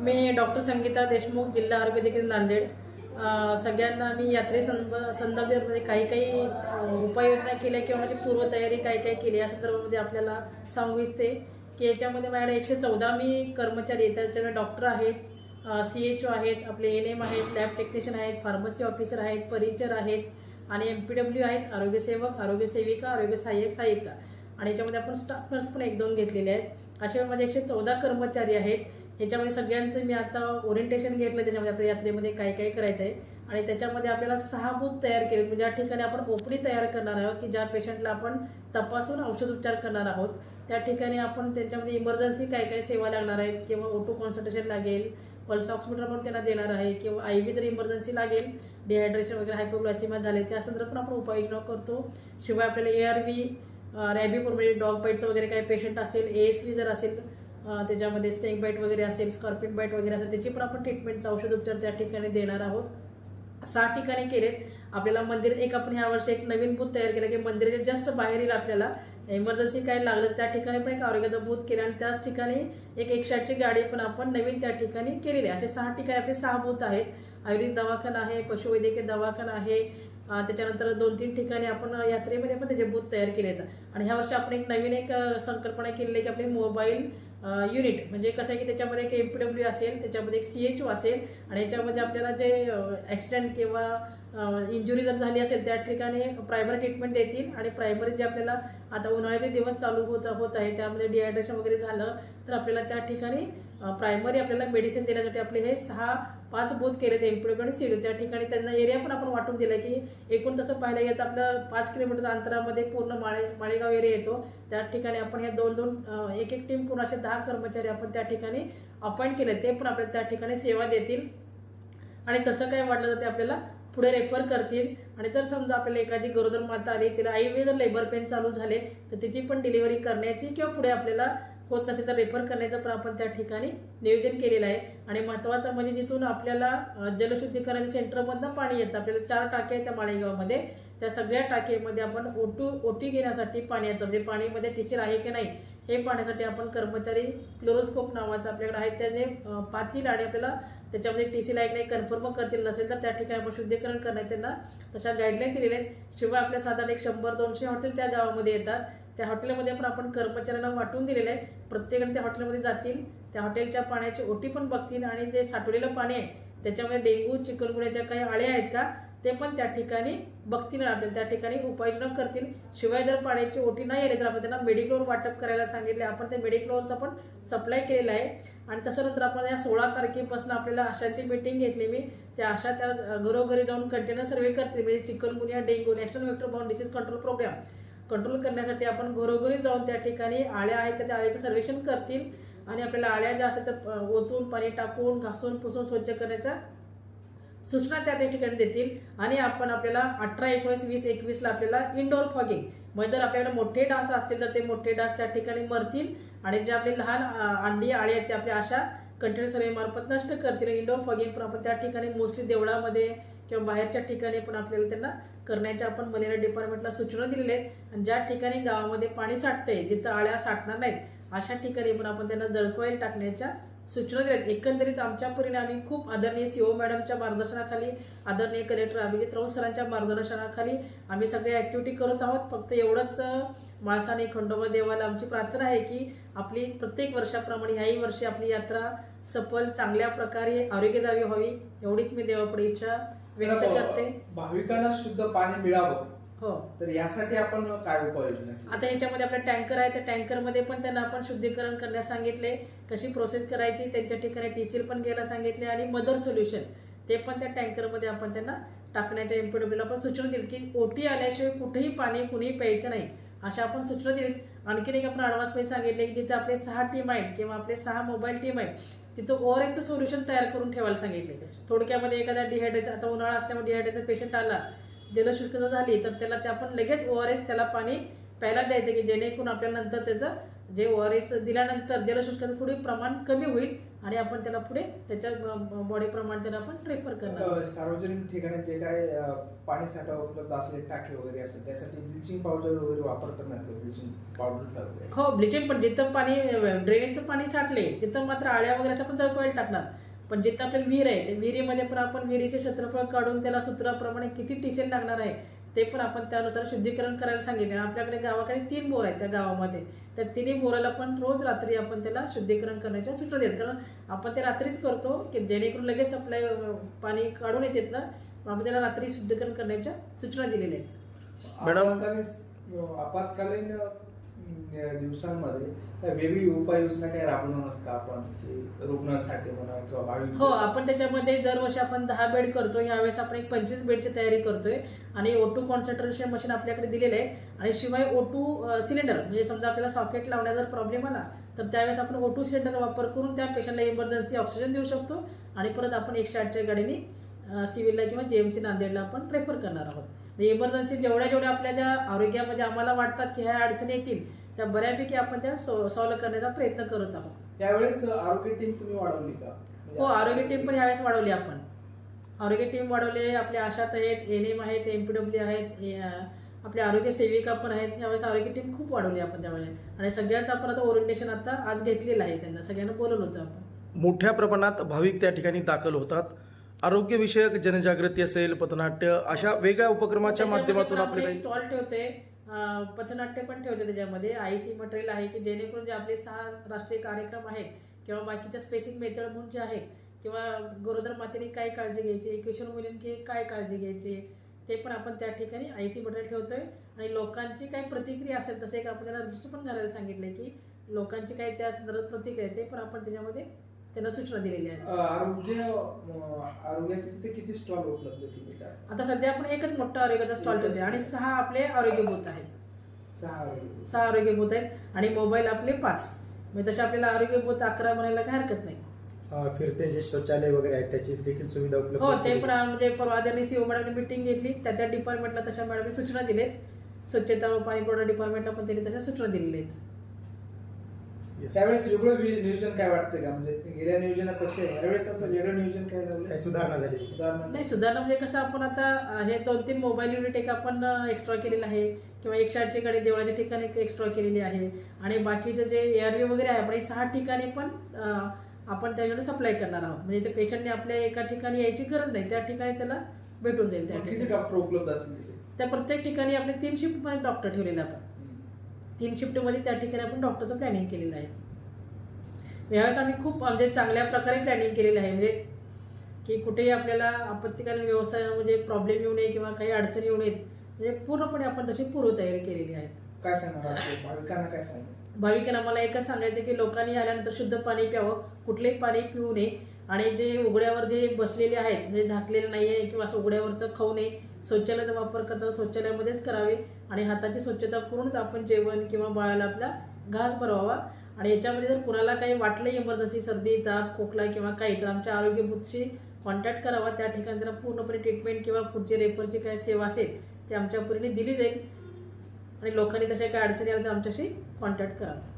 मी doctor Sangeeta Deshmukh जिल्हा आरोग्य अधिकारी नांदेड. सगळ्यांना मी यात्रे संब संदर्भामध्ये काही काही उपाययोजना केल्या किंवा माझी पूर्वतयारी काही काही केली या संदर्भामध्ये आपल्याला सांगू इच्छते की याच्यामध्ये माझ्याकडे एकशे चौदा मी कर्मचारी आहेत त्याच्यामध्ये डॉक्टर आहेत सी एच ओ आहेत आपले एन एम आहेत लॅब टेक्निशियन आहेत फार्मसी ऑफिसर आहेत परिचर आहेत आणि एम पी डब्ल्यू आहेत आरोग्यसेवक आरोग्यसेविका आरोग्य सहाय्यक सहाय्यिका आणि याच्यामध्ये आपण स्टाफ नर्स पण एक दोन घेतलेले आहेत. असे माझे एकशे चौदा कर्मचारी आहेत. ह्याच्यामध्ये सगळ्यांचं मी आता ओरिएंटेशन घेतलं त्याच्यामध्ये आपल्या यात्रेमध्ये काय काय करायचं आहे आणि त्याच्यामध्ये आपल्याला सहा बूथ तयार केले म्हणजे ज्या ठिकाणी आपण ओपडी तयार करणार आहोत की ज्या पेशंटला आपण तपासून औषध उपचार करणार आहोत. त्या ठिकाणी आपण त्यांच्यामध्ये इमर्जन्सी काय काय सेवा लागणार आहेत किंवा ओटू कॉन्सन्ट्रेशन लागेल पल्स ऑक्सिमीटर पण त्यांना देणार आहे किंवा आय व्ही जर इमर्जन्सी लागेल डिहायड्रेशन वगैरे हायपोग्लायसिमा झाले त्या संदर्भात पण आपण उपाययोजना करतो. शिवाय आपल्याला ए आर व्ही रॅबीपूर म्हणजे डॉग बाईटचं वगैरे काही पेशंट असेल ए एस व्ही जर असेल त्याच्यामध्ये स्नेक बाईट वगैरे असेल स्कॉर्पिन बाईट वगैरे असेल त्याची पण आपण ट्रीटमेंटचा औषध उपचार त्या ठिकाणी देणार आहोत. सहा ठिकाणी केलेत. आपल्याला मंदिर एक आपण ह्या वर्षी एक नवीन बूथ तयार केलं की मंदिराच्या जस्ट बाहेर येईल आपल्याला. इमर्जन्सी काय लागलं त्या ठिकाणी पण एक आरोग्याचा बूथ केला आणि त्याच ठिकाणी एक एकशे आठची गाडी पण आपण नवीन त्या ठिकाणी केलेली आहे. असे सहा ठिकाणी आपले सहा बूथ आहेत. आयुर्वेदिक दवाखाना आहे पशुवैद्यकीय दवाखाना आहे. त्याच्यानंतर दोन तीन ठिकाणी आपण यात्रेमध्ये पण त्याचे बूथ तयार केले आहेत आणि ह्या वर्षी आपण एक नवीन एक संकल्पना केलेली आहे की आपले मोबाईल युनिट म्हणजे कसं आहे की त्याच्यामध्ये एक एम पी डब्ल्यू असेल त्याच्यामध्ये एक सी एच ओ असेल आणि याच्यामध्ये आपल्याला जे ॲक्सिडेंट किंवा इंजुरी जर झाली असेल त्या ठिकाणी प्रायमरी ट्रीटमेंट देतील. आणि प्रायमरी जे आपल्याला आता उन्हाळ्याचे दिवस चालू होत होत आहे त्यामध्ये डिहायड्रेशन वगैरे झालं तर आपल्याला त्या ठिकाणी प्रायमरी आपल्याला मेडिसिन देण्यासाठी आपले हे सहा पाच बूथ केलेत एमपीडब्ल्यू आणि सिव्हिल त्या ठिकाणी त्यांना एरिया पण आपण वाटून दिला की एकूण तसं पाहायला गेलं तर आपलं पाच किलोमीटर अंतरामध्ये पूर्ण माळे माळेगाव एरिया येतो. त्या ठिकाणी आपण या दोन दोन एक एक टीम पूर्ण असे दहा कर्मचारी आपण त्या ठिकाणी अपॉइंट केले. ते पण आपल्याला त्या ठिकाणी सेवा देतील. आणि तसं काय वाटलं तर ते आपल्याला पुढे रेफर करतील. आणि जर समजा आपल्याला एखादी गरोदर माता आली तिला आई वेगळं लेबर पेन चालू झाले तर तिची पण डिलिव्हरी करण्याची किंवा पुढे आपल्याला होत नसेल तर रेफर करण्याचं पण आपण त्या ठिकाणी नियोजन केलेलं आहे. आणि महत्त्वाचं म्हणजे जिथून आपल्याला जलशुद्धीकरण सेंटरमधनं पाणी येतं. आपल्याला चार टाके आहेत त्या माळेगावमध्ये. त्या सगळ्या टाकेमध्ये आपण ओटू ओटी घेण्यासाठी पाण्याचं म्हणजे पाणीमध्ये टीसीर आहे की नाही हे पाहण्यासाठी आपण कर्मचारी क्लोरोस्कोप नावाचं आपल्याकडे आहे. त्याने पाचील आणि आपल्याला त्याच्यामध्ये टी सी लाईक नाही कन्फर्म करतील नसेल तर त्या ठिकाणी आपण शुद्धीकरण करण्यात त्यांना तशा गाईडलाईन दिलेल्या आहेत. शिवाय आपल्या साधारण एक शंभर दोनशे हॉटेल त्या गावामध्ये येतात. त्या हॉटेलमध्ये पण आपण कर्मचाऱ्यांना वाटून दिलेलं आहे. प्रत्येकाने त्या हॉटेलमध्ये जातील. त्या हॉटेलच्या पाण्याची ओटी पण बघतील आणि जे साठवलेलं पाणी आहे त्याच्यामध्ये डेंग्यू चिकनगुन्याच्या काही आळ्या आहेत का ते पण त्या ठिकाणी बघतील आणि आपल्याला त्या ठिकाणी उपाययोजना करतील. शिवाय जर पाण्याची ओटी नाही आली तर आपण त्यांना मेडिक्लोर वाटप करायला सांगितले. आपण त्या मेडिक्लोरचा पण सप्लाय केलेला आहे. आणि तसं नंतर आपण या सोळा तारखेपासून आपल्याला आशाची मीटिंग घेतली मी. त्या आशा त्या घरोघरी जाऊन कंटेनर सर्वे करतील. म्हणजे chikungunya dengue national vector bound disease control programme control करण्यासाठी आपण घरोघरी जाऊन त्या ठिकाणी आळ्या आहेत का त्या आळ्याचं सर्वेक्षण करतील. आणि आपल्याला आळ्या ज्या असतात त्या ओतून पाणी टाकून घासून पुसून स्वच्छ करण्याच्या सूचना त्या त्या ठिकाणी देतील. आणि आपण आपल्याला अठरा एकोणीस वीस एकवीसला आपल्याला इंडोर फॉगिंग म्हणजे जर आपल्याकडे मोठे डास असतील तर ते मोठे डास त्या ठिकाणी मरतील. आणि जे आपले लहान अंडी आळी आहेत ते आपल्या अशा कंटेनर सर्वे मार्फत नष्ट करतील. इंडोर फॉगिंग पण आपण त्या ठिकाणी मोस्टली देवळामध्ये किंवा बाहेरच्या ठिकाणी पण आपल्याला त्यांना करण्याच्या आपण मलेरिया डिपार्टमेंटला सूचना दिलेल्या आहेत. आणि ज्या ठिकाणी गावामध्ये पाणी साठते जिथं आळ्या साठणार नाहीत अशा ठिकाणी पण आपण त्यांना जळकोईल टाकण्याच्या सूचना दिल्या एकंदरीत आमच्या परिणामी आम्ही खूप आदरणीय सीओ मॅडमच्या मार्गदर्शनाखाली आदरणीय कलेक्टर अभिजित राऊत सरांच्या मार्गदर्शनाखाली आम्ही सगळ्या ॲक्टिव्हिटी करत आहोत. फक्त एवढंच माळसाने खंडोबा देवाला आमची प्रार्थना आहे की आपली प्रत्येक वर्षाप्रमाणे ह्याही वर्षी आपली यात्रा सफल चांगल्या प्रकारे आरोग्यदायी व्हावी एवढीच मी देवापुढे इच्छा व्यक्त करते. भाविकांना शुद्ध पाणी मिळावं. हो. तर यासाठी आपण काय उपाययोजना? आता ह्याच्यामध्ये आपला टँकर आहे त्या टँकरमध्ये पण त्यांना आपण शुद्धीकरण करण्यास सांगितले. कशी प्रोसेस करायची त्यांच्या ठिकाणी टीसील पण घ्यायला सांगितले आणि मदर सोल्युशन ते पण त्या टँकरमध्ये आपण त्यांना टाकण्याच्या एमपीडब्ल्यूला पण सूचना दिली की ओटी आल्याशिवाय कुठेही पाणी कुणीही प्यायचं नाही अशा आपण सूचना दिली. आणखीन एक आपण ॲडव्हान्समध्ये सांगितले की जिथे आपले सहा टीम आहेत किंवा आपले सहा मोबाईल टीम आहेत तिथं ओआरएसचं सोल्युशन तयार करून ठेवायला सांगितले थोडक्यामध्ये एखाद्या डिहायड्रेशन आता उन्हाळा असल्यामुळे डिहायड्रेशन पेशंट आला जलशुष्कता झाली तर त्याला ते आपण लगेच ओ आर एस त्याला पाणी प्यायला द्यायचं की जेणेकरून आपल्यानंतर त्याचं जे ओ आर एस दिल्यानंतर जलशुष्कता थोडी प्रमाण कमी होईल. आणि आपण त्याला पुढे त्याच्या बॉडी प्रमाण त्याला आपण रेफर करणार सार्वजनिक ठिकाणी जे काय पाणी साठा उपलब्ध असलेले टाके वगैरे असतात त्यासाठी ब्लिचिंग पावडर वगैरे वापरतात नाही ब्लिचिंग पावडर हो ब्लिचिंग पण जिथं पाणी ड्रेनेजचं पाणी साठले तिथं मात्र आळ्या वगैरे पण जळकवायला टाकणार. पण जिथं आपल्याला विहीर आहे ते विहिरीमध्ये पण आपण विहिरीचे क्षेत्रफळ काढून त्याला सूत्राप्रमाणे किती टिसेल लागणार आहे ते पण आपण त्यानुसार शुद्धीकरण करायला सांगितले. आणि आपल्याकडे गावाकडे तीन बोर आहेत त्या गावामध्ये. त्या तिन्ही बोराला पण रोज रात्री आपण त्याला शुद्धीकरण करण्याच्या सूचना देत. कारण आपण ते रात्रीच करतो की जेणेकरून लगेच सप्लाय पाणी काढून येतात ना आपण त्याला रात्री शुद्धीकरण करण्याच्या सूचना दिलेल्या आहेत. मॅडम- आपत्कालीन दिवसांमध्ये वेगळी उपाययोजना काही राबवणार का आपण? रुग्णांसाठी म्हणा किंवा भाविक हो आपण त्याच्यामध्ये दरवर्षी आपण दहा बेड करतो यावेळेस आपण एक पंचवीस बेडची तयारी करतोय. आणि ओ टू कॉन्सन्ट्रेशन मशीन आपल्याकडे दिलेलं आहे. आणि शिवाय ओ टू सिलेंडर म्हणजे समजा आपल्याला सॉकेट लावण्याचा प्रॉब्लेम आला तर त्यावेळेस आपण ओ टू सिलेंडरचा वापर करून त्या पेशंटला इमर्जन्सी ऑक्सिजन देऊ शकतो. आणि परत आपण एकशे आठच्या गाडीने सिव्हिलला किंवा जेएमसी नांदेडला आपण प्रेफर करणार आहोत. म्हणजे इमर्जन्सी जेवढ्या जेवढ्या आपल्या ज्या आरोग्यामध्ये आम्हाला वाटतात की ह्या अडचणी येतील त्या बऱ्यापैकी आपण त्या सॉल्व्ह करण्याचा प्रयत्न करत आहोत. यावेळेस आरोग्य टीम तुम्ही वाढवली का? हो आरोग्य टीम पण यावेळेस वाढवली आपण. आरोग्य टीम वाढवली आपल्या आशात आहेत एन एम आहेत एम पी डब्ल्यू आहेत आपल्या आरोग्य सेविका पण आहेत यावेळेस आरोग्य टीम खूप वाढवली आपण त्यावेळेस. आणि सगळ्यांचं आपण आता ओरिएंटेशन आता आज घेतलेलं आहे त्यांना सगळ्यांना बोलवलं होतं आपण. मोठ्या प्रमाणात भाविक त्या ठिकाणी दाखल होतात. आरोग्यविषयक जनजागृती असेल पथनाट्य अशा वेगळ्या उपक्रमाच्या माध्यमातून आपले काही स्टॉल ठेवते. पथनाट्य पण ठेवते त्याच्यामध्ये. आयसी मटेरियल आहे की जेणेकरून जे आपले सहा राष्ट्रीय कार्यक्रम आहेत किंवा बाकीच्या स्पेसिंग मेथड म्हणून जे आहेत किंवा गरोदर मातेने काय काळजी घ्यायची किशोर मुलींनी काय काळजी घ्यायची ते पण आपण त्या ठिकाणी आयसी मटेरियल ठेवतोय. आणि लोकांची काय प्रतिक्रिया असेल तसे एक आपण त्याला रजिस्टर पण करायला सांगितलंय की लोकांची काय त्या संदर्भात प्रतिक्रिया आहे ते पण आपण त्याच्यामध्ये त्यांना सूचना दिलेली आहे. अ, आरोग्य आरोग्याचे तिथे किती स्टॉल उपलब्ध केले आता सध्या आपण एकच मोठा आरोग्याचा स्टॉल ठेवतोय आणि सहा आपले आरोग्य बूथ आहेत. सहा आरोग्य. सहा आरोग्य बूथ आहेत आणि मोबाईल आपले पाच. म्हणजे तसे आपल्याला आरोग्य बूथ अकरा म्हणायला काही हरकत नाही. अ, फिरते जे शौचालय वगैरे आहेत त्याची देखील सुविधा उपलब्ध हो ते केली. पण म्हणजे परवा आदरणीय सीओ मॅडमने मिटिंग घेतली. त्या त्या डिपार्टमेंटला तशा मॅडमने सूचना दिलेत. स्वच्छता व पाणी पुरवठा डिपार्टमेंटला पण त्यांनी तशा सूचना दिलेल्या आहेत. त्यावेळेस वेगळं नियोजन काय वाटतं का? म्हणजे गेल्या नियोजनापेक्षा यावेळेस असं वेगळं नियोजन काय काही सुधारणा झाली सुधारणा नाही सुधारणा म्हणजे कसं आपण आता हे दोन तीन मोबाईल युनिट एक आपण एक्स्ट्रा केलेलं आहे. किंवा एकशे कडे देवळाच्या ठिकाणी एक्स्ट्रा केलेली आहे. आणि बाकीचं जे एअरवे वगैरे आहे आपण हे सहा ठिकाणी पण अं, आपण त्याच्याकडे सप्लाय करणार आहोत. म्हणजे ते पेशंटने आपल्या एका ठिकाणी यायची गरज नाही. त्या ठिकाणी त्याला भेटून जाईल त्या किती ठिकाणी. डॉक्टर उपलब्ध असतील तिथे? त्या प्रत्येक ठिकाणी आपले तीन शिफ्टमध्ये डॉक्टर ठेवलेले आपण. तीन शिफ्टमध्ये त्या ठिकाणी आपण डॉक्टरचं प्लॅनिंग केलेलं आहे. यावेळेस आम्ही खूप म्हणजे चांगल्या प्रकारे प्लॅनिंग केलेलं आहे. म्हणजे की कुठेही आपल्याला आपत्कालीन व्यवस्था म्हणजे प्रॉब्लेम येऊ नये किंवा काही अडचणी येऊ नयेत म्हणजे पूर्णपणे आपण तशी पूर्वतयारी केलेली आहे. काय सांगणार भाविकांना काय सांगणार? भाविकांना मला एकच सांगायचं की लोकांनी आल्यानंतर शुद्ध पाणी प्यावं कुठलेही पाणी पिऊ नये. आणि जे उघड्यावर जे बसलेले आहेत म्हणजे झाकलेले नाही आहे किंवा असं उघड्यावरचं खाऊ नये शौचालयाचा वापर करताना शौचालयामध्येच करावे आणि हाताची स्वच्छता करूनच आपण जेवण किंवा बाळाला आपला घास भरवावा. आणि याच्यामध्ये जर कुणाला काही वाटलं इमर्जन्सी सर्दी ताप खोकला किंवा काही तर आमच्या आरोग्य बुथशी कॉन्टॅक्ट करावा. त्या ठिकाणी त्यांना पूर्णपणे ट्रीटमेंट किंवा पुढची रेफरची काय सेवा असेल ते आमच्या परीने दिली जाईल. आणि लोकांनी तशा काही अडचणी आल्या तर आमच्याशी कॉन्टॅक्ट करावा